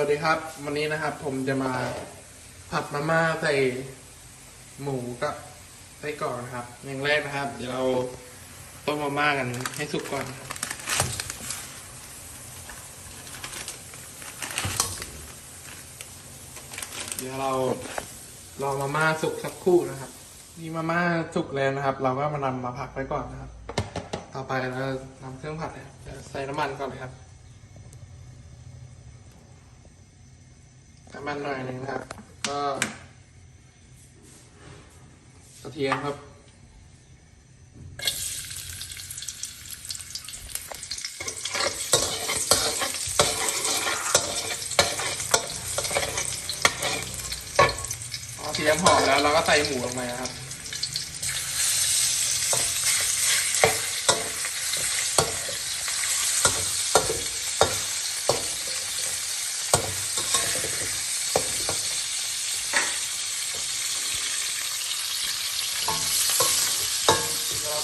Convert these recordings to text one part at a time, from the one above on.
วัสดีครับ วันนี้นะครับ ผมจะมาผัดมาม่าใส่หมูกับไส้กรอกนะครับ อย่างแรกนะครับ เดี๋ยวเราต้มมาม่ากันให้สุกก่อน เดี๋ยวเรารอมาม่าสุกสักครู่นะครับ นี่มาม่าสุกแล้วนะครับ เราก็มานำมาผัดไว้ก่อนนะครับ ต่อไปเรานำเครื่องผัดนะใส่น้ำมันก่อนเลยครับ น้ำมันหน่อยหนึ่งนะครับ ก็กระเทียมครับพอกระเทียมหอมแล้วเราก็ใส่หมูลงไปนะครับ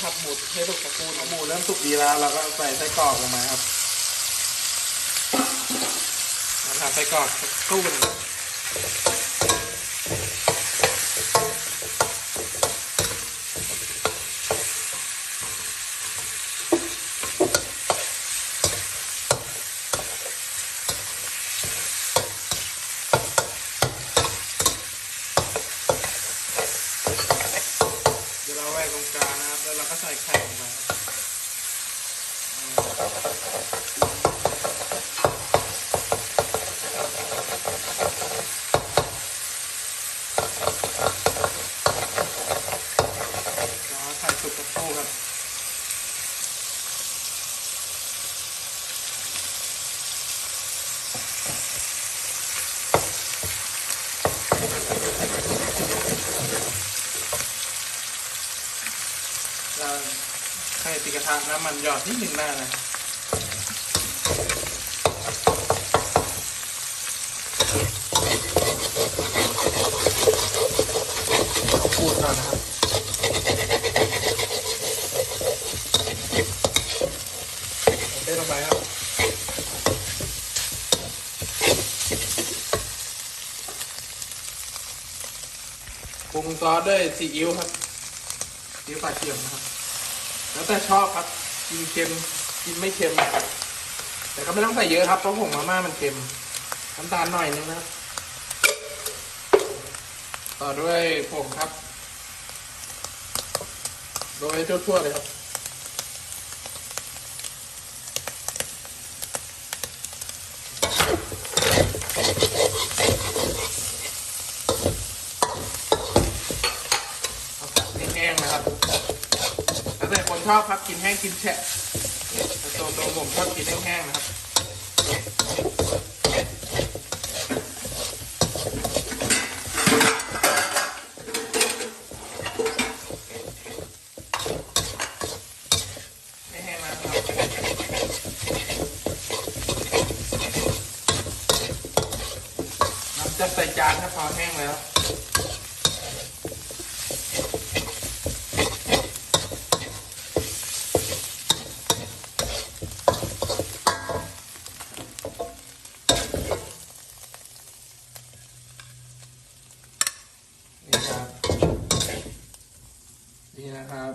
เราผัดหมูให้สุกสักครู่นะหมูเริ่มสุกดีแล้วเราก็ใส่ไส้กรอกลงมาครับเราผัดไส้กรอกสักครู่หนึงเดี๋ยวเราไว้ตรงกลางนะครับ แล้วเราก็ใส่ไข่ลงไปครับแล้วก็ไข่สุกสักครู่ครับ เราไข่ติด กระทะน้ำมันหยอดนิดหนึ่งได้นะขอบคูดก่อนนะครับเทลงไปครับปรุงซอสด้วยซีอิ๊วครับซีอิ๊วปลาเทียมนะครับ แล้วแต่ชอบครับ กินเค็ม กินไม่เค็ม แต่ก็ไม่ต้องใส่เยอะครับ เพราะผงมาม่ามันเค็ม น้ำตาลหน่อยนึงนะครับ ต่อด้วยผงครับโดยทั่วๆเลยครับแห้งนะครับ แล้วแต่คนชอบครับกินแห้งกินแฉะแต่ตัวตัวผมชอบกินแห้งๆนะครับแห้งนะครับน้ำจะใส่จานถ้าพอแห้งแล้ว นี่ครับ นี่นะครับ